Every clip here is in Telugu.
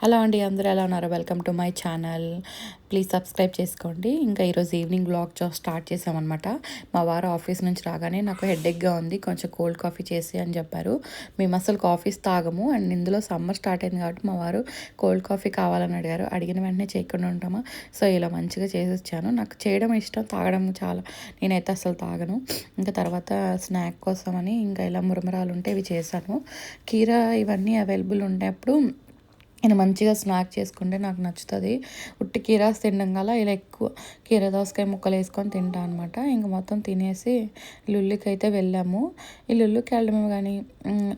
హలో అండి అందరూ ఎలా ఉన్నారు? Welcome to my channel. Please subscribe చేసుకోండి. ఇంకా ఈరోజు ఈవినింగ్ బ్లాగ్ స్టార్ట్ చేసామన్నమాట. మా వారు ఆఫీస్ నుంచి రాగానే నాకు హెడ్ఏక్గా ఉంది. కొంచెం కోల్డ్ కాఫీ చేసి అని చెప్పారు. మేము అసలు కాఫీస్ తాగము. అండ్ ఇందులో సమ్మర్ స్టార్ట్ అయింది కాబట్టి మా వారు కోల్డ్ కాఫీ కావాలని అడిగారు. అడిగిన వెంటనే చేయకుండా ఉంటామా? సో ఇలా మంచిగా చేసిచ్చాను నాకు చేయడం ఇష్టం తాగడం చాలా. నేనైతే అసలు తాగను. ఇంకా తర్వాత స్నాక్ కోసమని ఇంకా ఇలా మురమరాలు ఉంటే ఇవి చేశాను. కీరా ఇవన్నీ అవైలబుల్ ఉండేప్పుడు నేను మంచిగా స్నాక్ చేసుకుంటే నాకు నచ్చుతుంది. ఉట్టి కీరాస్ తినడం గల ఇలా ఎక్కువ కీర దోసకాయ ముక్కలు వేసుకొని తింటా అనమాట ఇంక మొత్తం తినేసి లుల్లికి అయితే వెళ్ళాము. ఈ లుల్లుకి వెళ్ళడమే కానీ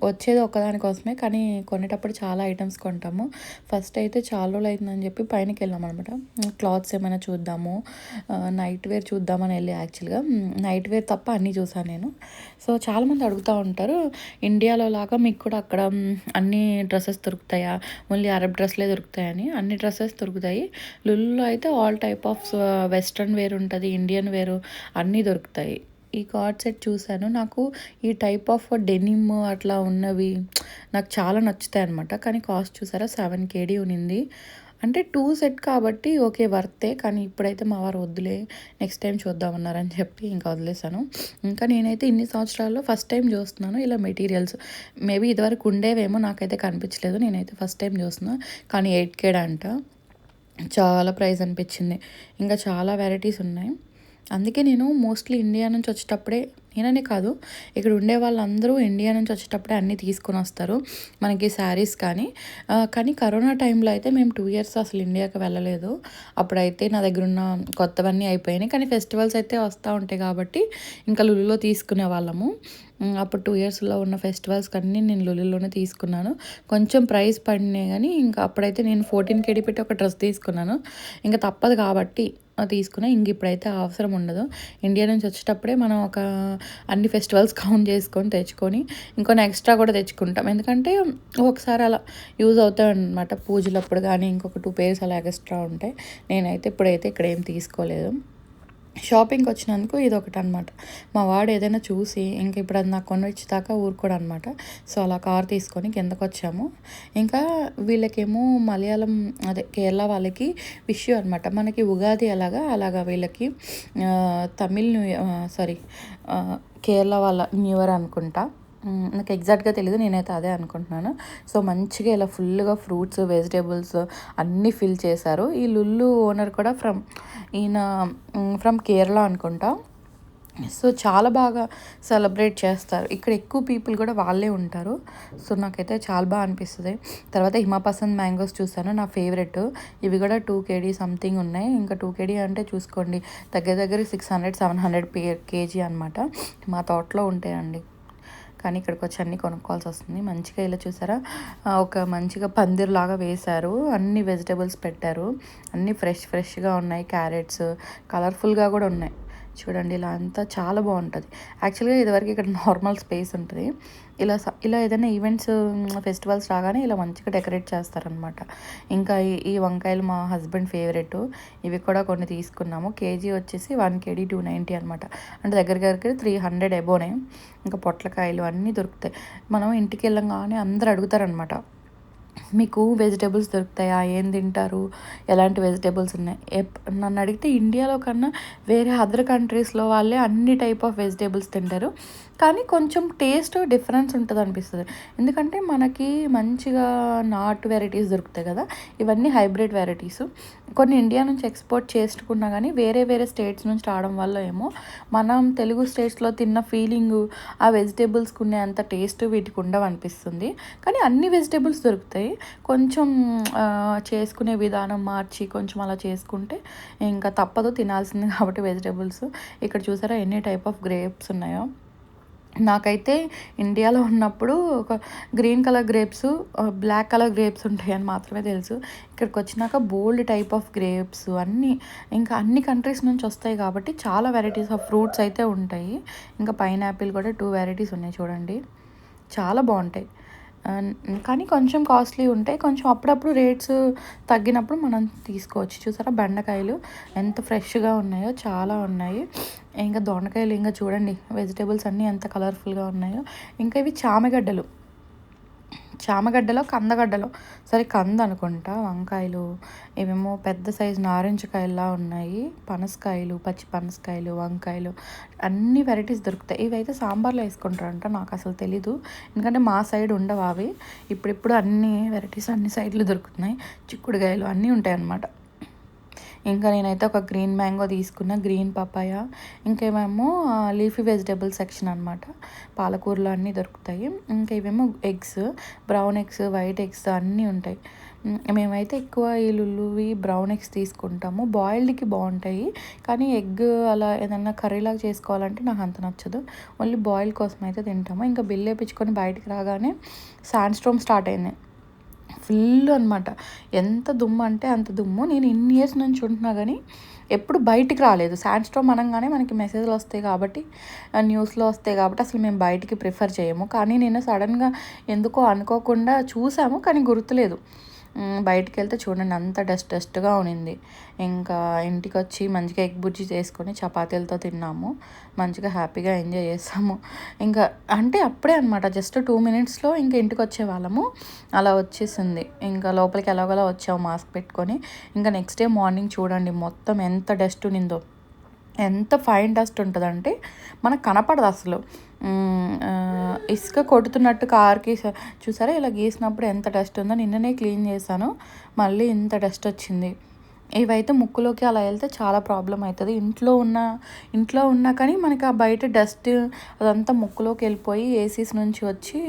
వచ్చేది ఒక్కదానికోసమే కానీ కొనేటప్పుడు చాలా ఐటమ్స్ కొంటాము. ఫస్ట్ అయితే చాలా రోజులు అవుతుందని చెప్పి పైనకి వెళ్ళాం అనమాట క్లాత్స్ ఏమైనా చూద్దాము. నైట్ వేర్ చూద్దామని వెళ్ళి యాక్చువల్గా నైట్ వేర్ తప్ప అన్నీ చూసాను నేను. సో చాలామంది అడుగుతూ ఉంటారు ఇండియాలో లాగా మీకు కూడా అక్కడ అన్ని డ్రెస్సెస్ దొరుకుతాయా? ఓన్లీ అరబ్ డ్రెస్లే దొరుకుతాయని. అన్ని డ్రెస్సెస్ దొరుకుతాయి. లుల్లో అయితే all type of western wear ఉంటుంది ఇండియన్ వేరు అన్నీ దొరుకుతాయి. ఈ కార్డ్ సెట్ చూశాను. నాకు ఈ టైప్ ఆఫ్ డెనిమ్ అట్లా ఉన్నవి నాకు చాలా నచ్చుతాయి అనమాట కానీ కాస్ట్ చూసారా? సెవెన్ కేడీ ఉనింది అంటే టూ సెట్ కాబట్టి ఓకే వర్తే కానీ ఇప్పుడైతే మా వారు వద్దులే నెక్స్ట్ టైం చూద్దామన్నారని చెప్పి ఇంకా వదిలేసాను ఇంకా నేనైతే ఇన్ని సంవత్సరాల్లో ఫస్ట్ టైం చూస్తున్నాను. ఇలా మెటీరియల్స్ మేబీ ఇదివరకు ఉండేవేమో నాకైతే కనిపించలేదు. నేనైతే ఫస్ట్ టైం చూస్తున్నాను కానీ ఎయిట్ కేడ్ అంట చాలా ప్రైస్ అనిపించింది. ఇంకా చాలా వెరైటీస్ ఉన్నాయి. అందుకే నేను మోస్ట్లీ ఇండియా నుంచి వచ్చేటప్పుడే నేననే కాదు ఇక్కడ ఉండే వాళ్ళందరూ ఇండియా నుంచి వచ్చేటప్పుడే అన్నీ తీసుకొని వస్తారు మనకి శారీస్ కానీ. కానీ కరోనా టైంలో అయితే మేము టూ ఇయర్స్ అసలు ఇండియాకి వెళ్ళలేదు. అప్పుడైతే నా దగ్గర ఉన్న కొత్తవన్నీ అయిపోయినాయి కానీ ఫెస్టివల్స్ అయితే వస్తూ ఉంటాయి కాబట్టి ఇంకా లులులో తీసుకునే వాళ్ళము. అప్పుడు టూ ఇయర్స్లో ఉన్న ఫెస్టివల్స్ అన్నీ నేను లులులోనే తీసుకున్నాను. కొంచెం ప్రైస్ పడినాయి కానీ ఇంకా అప్పుడైతే నేను ఫోర్టీన్ కేడీ పెట్టి ఒక డ్రెస్ తీసుకున్నాను. ఇంకా తప్పదు కాబట్టి తీసుకున్నా ఇంక ఇప్పుడైతే అవసరం ఉండదు. ఇండియా నుంచి వచ్చేటప్పుడే మనం ఒక అన్ని ఫెస్టివల్స్ కౌంట్ చేసుకొని తెచ్చుకొని ఇంకొన్ని ఎక్స్ట్రా కూడా తెచ్చుకుంటాం. ఎందుకంటే ఒకసారి అలా యూజ్ అవుతాయి అనమాట పూజలప్పుడు కానీ ఇంకొక టూ పేర్స్ అలా ఎక్స్ట్రా ఉంటాయి. నేనైతే ఇప్పుడైతే ఇక్కడ ఏం తీసుకోలేదు. షాపింగ్కి వచ్చినందుకు ఇది ఒకటి అనమాట మా వాడు ఏదైనా చూసి ఇంక ఇప్పుడు అది నాకు కొనిచ్చేదాకా దాకా ఊరుకోడు అనమాట సో అలా కార్ తీసుకొని కిందకు వచ్చాము ఇంకా వీళ్ళకేమో మలయాళం అదే కేరళ వాళ్ళకి విషయం అనమాట మనకి ఉగాది అలాగా అలాగా వీళ్ళకి తమిళ్ న్యూ సారీ కేరళ వాళ్ళ న్యూ ఇయర్ అనుకుంటా. నాకు ఎగ్జాక్ట్గా తెలియదు నేనైతే అదే అనుకుంటున్నాను. సో మంచిగా ఇలా ఫుల్గా ఫ్రూట్స్ వెజిటేబుల్స్ అన్నీ ఫిల్ చేశారు. ఈ లుల్లు ఓనర్ కూడా ఫ్రమ్ ఈయన ఫ్రమ్ కేరళ అనుకుంటా. సో చాలా బాగా సెలబ్రేట్ చేస్తారు. ఇక్కడ ఎక్కువ పీపుల్ కూడా వాళ్ళే ఉంటారు. సో నాకైతే చాలా బాగా అనిపిస్తుంది. తర్వాత హిమాపసంద్ మ్యాంగోస్ చూసాను నా ఫేవరెట్. ఇవి కూడా టూ కేడీ సంథింగ్ ఉన్నాయి. ఇంకా టూ కేడీ అంటే చూసుకోండి దగ్గర దగ్గర six hundred seven hundred KG అనమాట మా తోటలో ఉంటాయండి. కానీ ఇక్కడికి వచ్చి అన్నీ కొనుక్కోవాల్సి వస్తుంది. మంచిగా ఇలా చూసారా? ఒక మంచిగా పందిర్లాగా వేశారు. అన్ని వెజిటేబుల్స్ పెట్టారు. అన్నీ ఫ్రెష్ ఫ్రెష్గా ఉన్నాయి. క్యారెట్స్ కలర్ఫుల్గా కూడా ఉన్నాయి. చూడండి ఇలా అంతా చాలా బాగుంటుంది. యాక్చువల్గా ఇదివరకు ఇక్కడ నార్మల్ స్పేస్ ఉంటుంది. ఇలా ఇలా ఏదైనా ఈవెంట్స్ ఫెస్టివల్స్ రాగానే ఇలా మంచిగా డెకరేట్ చేస్తారనమాట ఇంకా ఈ వంకాయలు మా హస్బెండ్ ఫేవరెట్ ఇవి కూడా కొన్ని తీసుకున్నాము. కేజీ వచ్చేసి వన్ కేడీ టూ నైంటీ అనమాట అంటే దగ్గర దగ్గర త్రీ హండ్రెడ్ ఎబోనే ఇంకా పొట్లకాయలు అన్నీ దొరుకుతాయి. మనం ఇంటికి వెళ్ళంగానే అందరు అడుగుతారనమాట మీకు వెజిటేబుల్స్ దొరుకుతాయా? ఏం తింటారు? ఎలాంటి వెజిటేబుల్స్ ఉన్నాయి? నన్ను అడిగితే ఇండియాలో కన్నా వేరే అదర్ కంట్రీస్లో వాళ్ళే అన్ని టైప్ ఆఫ్ వెజిటేబుల్స్ తింటారు. కానీ కొంచెం టేస్ట్ డిఫరెన్స్ ఉంటుంది అనిపిస్తుంది. ఎందుకంటే మనకి మంచిగా నాట్ వెరైటీస్ దొరుకుతాయి కదా ఇవన్నీ హైబ్రిడ్ వెరైటీస్ కొన్ని ఇండియా నుంచి ఎక్స్పోర్ట్ చేసుకున్నా కానీ వేరే వేరే స్టేట్స్ నుంచి రావడం వల్ల ఏమో మనం తెలుగు స్టేట్స్లో తిన్న ఫీలింగ్ ఆ వెజిటేబుల్స్కి ఉండే అంత టేస్ట్ వీటికి ఉండవు అనిపిస్తుంది. కానీ అన్ని వెజిటేబుల్స్ దొరుకుతాయి. కొంచెం చేసుకునే విధానం మార్చి కొంచెం అలా చేసుకుంటే ఇంకా తప్పదు తినాల్సింది కాబట్టి వెజిటేబుల్స్ ఇక్కడ చూసారా ఎన్ని టైప్ ఆఫ్ గ్రేప్స్ ఉన్నాయో? నాకైతే ఇండియాలో ఉన్నప్పుడు ఒక green colour grapes black colour grapes ఉంటాయని మాత్రమే తెలుసు. ఇక్కడికి వచ్చినాక బోల్డ్ టైప్ ఆఫ్ గ్రేప్స్ అన్నీ ఇంకా అన్ని కంట్రీస్ నుంచి వస్తాయి కాబట్టి చాలా వెరైటీస్ ఆఫ్ ఫ్రూట్స్ అయితే ఉంటాయి. ఇంకా పైనాపిల్ కూడా టూ వెరైటీస్ ఉన్నాయి చూడండి. చాలా బాగుంటాయి. కానీ కొంచెం కాస్ట్లీ ఉంటాయి కొంచెం అప్పుడప్పుడు రేట్స్ తగ్గినప్పుడు మనం తీసుకోవచ్చు. చూసారా బెండకాయలు ఎంత ఫ్రెష్గా ఉన్నాయో చాలా ఉన్నాయి. ఇంకా దొండకాయలు ఇంకా చూడండి వెజిటేబుల్స్ అన్నీ ఎంత కలర్ఫుల్గా ఉన్నాయో. ఇంకా ఇవి చామగడ్డలు. చామగడ్డలో కందగడ్డలో. సరే కంద అనుకుంటా వంకాయలు. ఏమేమో పెద్ద సైజు నారింజకాయలా ఉన్నాయి. పనసకాయలు పచ్చి పనసకాయలు వంకాయలు. అన్ని వెరైటీస్ దొరుకుతాయి. ఇవైతే సాంబార్లో వేసుకుంటారంట నాకు అసలు తెలీదు. ఎందుకంటే మా సైడ్ ఉండవు అవి. ఇప్పుడిప్పుడు అన్ని వెరైటీస్ అన్ని సైడ్లు దొరుకుతున్నాయి. చిక్కుడుకాయలు అన్నీ ఉంటాయి అన్నమాట ఇంకా నేనైతే ఒక గ్రీన్ మ్యాంగో తీసుకున్న గ్రీన్ పపాయ. ఇంకేమేమో లీఫీ వెజిటేబుల్ సెక్షన్ అనమాట పాలకూరలు అన్నీ దొరుకుతాయి. ఇంకా ఇవేమో eggs brown eggs white eggs అన్నీ ఉంటాయి. మేమైతే ఎక్కువ ఈ లుల్లువి బ్రౌన్ ఎగ్స్ తీసుకుంటాము. బాయిల్డ్కి బాగుంటాయి. కానీ ఎగ్ అలా ఏదన్నా కర్రీలాగా చేసుకోవాలంటే నాకు అంత నచ్చదు. ఓన్లీ బాయిల్ కోసం అయితే తింటాము. ఇంకా బిల్ వేయించుకొని బయటికి రాగానే శాండ్ స్టార్ట్ అయింది. ఫుల్ అనమాట ఎంత దుమ్ము అంటే అంత దుమ్ము. నేను ఇన్ని ఇయర్స్ నుంచి ఉంటున్నా కానీ ఎప్పుడు బయటికి రాలేదు. శాండ్ స్టోమ్ అనగానే మనకి మెసేజ్లు వస్తాయి కాబట్టి న్యూస్లో వస్తాయి కాబట్టి అసలు మేము బయటికి ప్రిఫర్ చేయము. కానీ నేను సడన్గా ఎందుకో అనుకోకుండా చూసాము కానీ గుర్తులేదు. బయటికి వెళ్తే చూడండి అంత డస్ట్ డస్ట్గా ఉనింది. ఇంకా ఇంటికి వచ్చి మంచిగా ఎగ్ బుజ్జి చేసుకొని చపాతీలతో తిన్నాము. మంచిగా హ్యాపీగా ఎంజాయ్ చేసాము. ఇంకా అంటే అప్పుడే అనమాట జస్ట్ టూ మినిట్స్లో ఇంకా ఇంటికి వచ్చే వాళ్ళము. అలా వచ్చేసింది. ఇంకా లోపలికి ఎలాగోలా వచ్చాము మాస్క్ పెట్టుకొని. ఇంకా నెక్స్ట్ డే మార్నింగ్ చూడండి మొత్తం ఎంత డస్ట్ ఉనిందో. ఎంత ఫైన్ డస్ట్ ఉంటుందంటే మనకు కనపడదు అసలు. ఇసుక కొడుతున్నట్టు కార్కి చూసారా? ఇలా గీసినప్పుడు ఎంత డస్ట్ ఉందో. నిన్ననే క్లీన్ చేశాను. మళ్ళీ ఇంత డస్ట్ వచ్చింది. ఇవైతే ముక్కులోకి అలా వెళ్తే చాలా ప్రాబ్లం అవుతుంది. ఇంట్లో ఉన్న ఇంట్లో ఉన్నా కానీ మనకి ఆ బయట డస్ట్ అదంతా ముక్కులోకి వెళ్ళిపోయి ఏసీస్ నుంచి వచ్చి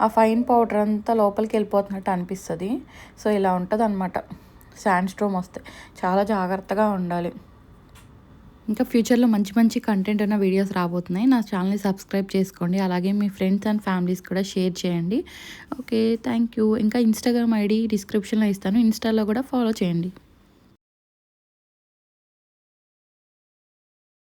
ఆ ఫైన్ పౌడర్ అంతా లోపలికి వెళ్ళిపోతున్నట్టు అనిపిస్తుంది. సో ఇలా ఉంటుంది అనమాట శాండ్స్ట్రోమ్ వస్తే. చాలా జాగ్రత్తగా ఉండాలి. ఇంకా ఫ్యూచర్లో మంచి మంచి కంటెంట్ ఉన్న వీడియోస్ రాబోతున్నాయి. నా ఛానల్ని సబ్స్క్రైబ్ చేసుకోండి. అలాగే మీ ఫ్రెండ్స్ అండ్ ఫ్యామిలీస్ కూడా షేర్ చేయండి. ఓకే థ్యాంక్ యూ ఇంకా ఇన్స్టాగ్రామ్ ఐడి డిస్క్రిప్షన్లో ఇస్తాను. ఇన్స్టాలో కూడా ఫాలో చేయండి.